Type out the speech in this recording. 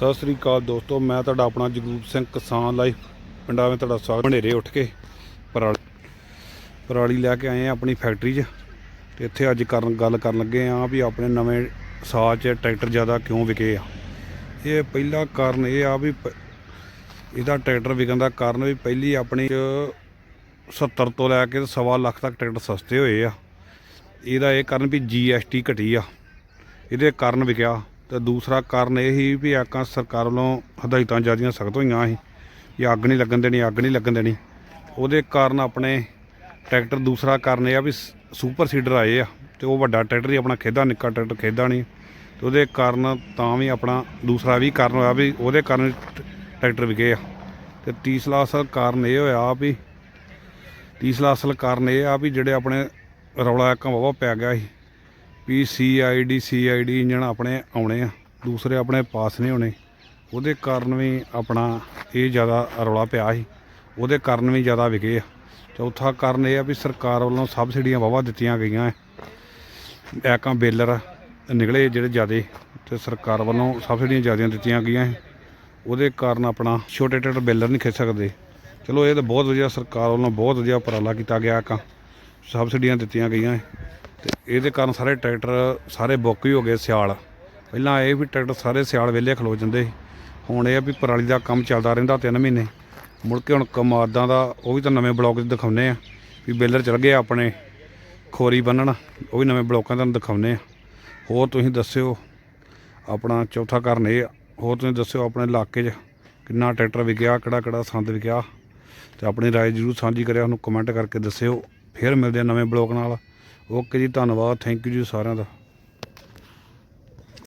ਸਤਿ ਸ੍ਰੀ ਅਕਾਲ ਦੋਸਤੋ, ਮੈਂ ਤੁਹਾਡਾ ਆਪਣਾ ਜਗਰੂਪ ਸਿੰਘ ਕਿਸਾਨ ਲਾਈਫ ਪਿੰਡਾਂ ਵਿੱਚ ਤੁਹਾਡਾ ਸਵਾਗਤ। ਹਨੇਰੇ ਉੱਠ ਕੇ ਪਰਾਲੀ ਪਰਾਲੀ ਲੈ ਕੇ ਆਏ ਆ ਆਪਣੀ ਫੈਕਟਰੀ 'ਚ। ਤੇ ਇੱਥੇ ਅੱਜ ਕਰਨ ਗੱਲ ਕਰਨ ਲੱਗੇ ਆ ਵੀ ਆਪਣੇ ਨਵੇਂ ਸਾਲ 'ਚ ਟਰੈਕਟਰ ਜ਼ਿਆਦਾ ਕਿਉਂ ਵਿਕੇ ਆ। ਇਹ ਪਹਿਲਾ ਕਾਰਨ ਇਹ ਆ ਵੀ ਪ- ਇਹਦਾ ਟਰੈਕਟਰ ਵਿਕਣ ਦਾ ਕਾਰਨ ਵੀ ਪਹਿਲੀ ਆਪਣੀ 'ਚ 70 ਤੋਂ ਲੈ ਕੇ ਸਵਾ ਲੱਖ ਤੱਕ ਟਰੈਕਟਰ ਸਸਤੇ ਹੋਏ ਆ। ਇਹਦਾ ਇਹ ਕਾਰਨ ਵੀ ਜੀਐਸਟੀ ਘਟੀ ਆ। ਇਹਦੇ ਕਾਰਨ ਵਿਕਿਆ। ਤੇ ਦੂਸਰਾ ਕਾਰਨ ਇਹ ਸੀ ਵੀ ਆਕਾਂ ਸਰਕਾਰ ਵੱਲੋਂ ਹਦਾਇਤਾਂ ਜ਼ਿਆਦੀਆਂ ਸਖਤ ਹੋਈਆਂ ਸੀ ਵੀ ਅੱਗ ਨਹੀਂ ਲੱਗਣ ਦੇਣੀ, ਅੱਗ ਨਹੀਂ ਲੱਗਣ ਦੇਣੀ। ਉਹਦੇ ਕਾਰਨ ਆਪਣੇ ਟਰੈਕਟਰ, ਦੂਸਰਾ ਕਾਰਨ ਇਹ ਆ ਵੀ ਸ- ਸੁਪਰ ਸੀਡਰ ਆਏ ਆ ਤੇ ਉਹ ਵੱਡਾ ਟਰੈਕਟਰ ਹੀ ਆਪਣਾ ਖੇਦਾ ਨਿੱਕਾ ਟਰੈਕਟਰ ਖੇਦਾ ਨਹੀਂ। ਤੇ ਉਹਦੇ ਕਾਰਨ ਤਾਂ ਵੀ ਆਪਣਾ ਦੂਸਰਾ ਵੀ ਕਾਰਨ ਹੋਇਆ ਵੀ ਉਹਦੇ ਕਾਰਨ ਟ- ਟਰੈਕਟਰ ਵਿਕੇ ਆ। ਤੇ ਤੀਸਰਾ ਅਸਲ ਕਾਰਨ ਇਹ ਹੋਇਆ ਵੀ, ਤੀਸਰਾ ਅਸਲ ਕਾਰਨ ਇਹ ਆ ਵੀ ਜਿਹੜੇ ਆਪਣੇ ਰੌਲਾ ਇੱਕ ਵਾਹਵਾ ਪੈ ਗਿਆ ਸੀ। ਵੀ ਸੀਆਈਡੀ ਸੀਆਈਡੀ ਇੰਜਣ ਆਪਣੇ ਆਉਣੇ ਆ। ਦੂਸਰੇ ਆਪਣੇ ਪਾਸ ਨਹੀਂ ਹੋਣੇ। ਉਹਦੇ ਕਾਰਨ ਵੀ ਆਪਣਾ ਇਹ ਜ਼ਿਆਦਾ ਰੌਲਾ ਪਿਆ ਸੀ। ਉਹਦੇ ਕਾਰਨ ਵੀ ਜ਼ਿਆਦਾ ਵਿਕੇ ਆ। ਚੌਥਾ ਕਾਰਨ ਇਹ ਆ ਵੀ ਸਰਕਾਰ ਵੱਲੋਂ ਸਬਸਿਡੀਆਂ ਵਾਹਵਾ ਦਿੱਤੀਆਂ ਗਈਆਂ ਐ। ਐਕਾਂ ਬੇਲਰ ਨਿਕਲੇ ਜਿਹੜੇ ਜ਼ਿਆਦੇ, ਤੇ ਸਰਕਾਰ ਵੱਲੋਂ ਸਬਸਿਡੀਆਂ ਜ਼ਿਆਦੀਆਂ ਦਿੱਤੀਆਂ ਗਈਆਂ ਸੀ। ਉਹਦੇ ਕਾਰਨ ਆਪਣਾ ਛੋਟੇ ਟਰੈਕਟਰ ਬੇਲਰ ਨਹੀਂ ਖਿੱਚ ਸਕਦੇ। ਚਲੋ, ਇਹ ਤਾਂ ਬਹੁਤ ਵਧੀਆ ਸਰਕਾਰ ਵੱਲੋਂ ਬਹੁਤ ਵਧੀਆ ਉਪਰਾਲਾ ਕੀਤਾ ਗਿਆ। ਐਕਾਂ ਸਬਸਿਡੀਆਂ ਦਿੱਤੀਆਂ ਗਈਆਂ ਸੀ। ਤੇ ਇਹਦੇ ਕਾਰਨ ਸਾਰੇ ਟਰੈਕਟਰ ਸਾਰੇ ਬੁੱਕ ਹੀ ਹੋ ਗਏ ਸਿਆਲ। ਪਹਿਲਾਂ ਇਹ ਵੀ ਟਰੈਕਟਰ ਸਾਰੇ ਸਿਆਲ ਵੇਲੇ ਖਲੋ ਜਾਂਦੇ ਸੀ। ਹੁਣ ਇਹ ਆ ਵੀ ਪਰਾਲੀ ਦਾ ਕੰਮ ਚੱਲਦਾ ਰਹਿੰਦਾ 3 ਮਹੀਨੇ। ਮੁੜ ਕੇ ਹੁਣ ਕਮਾਦਾਂ ਦਾ, ਉਹ ਵੀ ਤਾਂ ਨਵੇਂ ਬਲੌਗ 'ਚ ਦਿਖਾਉਂਦੇ ਆ। ਵੀ ਬੇਲਰ ਚਲ ਗਏ ਆਪਣੇ, ਖੋਰੀ ਬੰਨਣ ਉਹ ਵੀ ਨਵੇਂ ਬਲੌਕਾਂ ਤੁਹਾਨੂੰ ਦਿਖਾਉਂਦੇ ਆ। ਹੋਰ ਤੁਸੀਂ ਦੱਸਿਓ, ਆਪਣਾ ਚੌਥਾ ਕਾਰਨ ਇਹ ਆ। ਹੋਰ ਤੁਸੀਂ ਦੱਸਿਓ ਆਪਣੇ ਇਲਾਕੇ 'ਚ ਕਿੰਨਾ ਟਰੈਕਟਰ ਵਿਕਿਆ, ਕਿਹੜਾ ਕਿਹੜਾ ਸੰਦ ਵਿਕਿਆ। ਤੇ ਆਪਣੀ ਰਾਏ ਜਰੂਰ ਸਾਂਝੀ ਕਰਿਆ ਉਹਨੂੰ ਕਮੈਂਟ ਕਰਕੇ ਦੱਸਿਓ। ਫਿਰ ਮਿਲਦੇ ਆ ਨਵੇਂ ਬਲੌਗ ਨਾਲ। ਓਕੇ ਜੀ ਧੰਨਵਾਦ ਥੈਂਕ ਯੂ ਜੀ ਸਾਰਿਆਂ ਦਾ।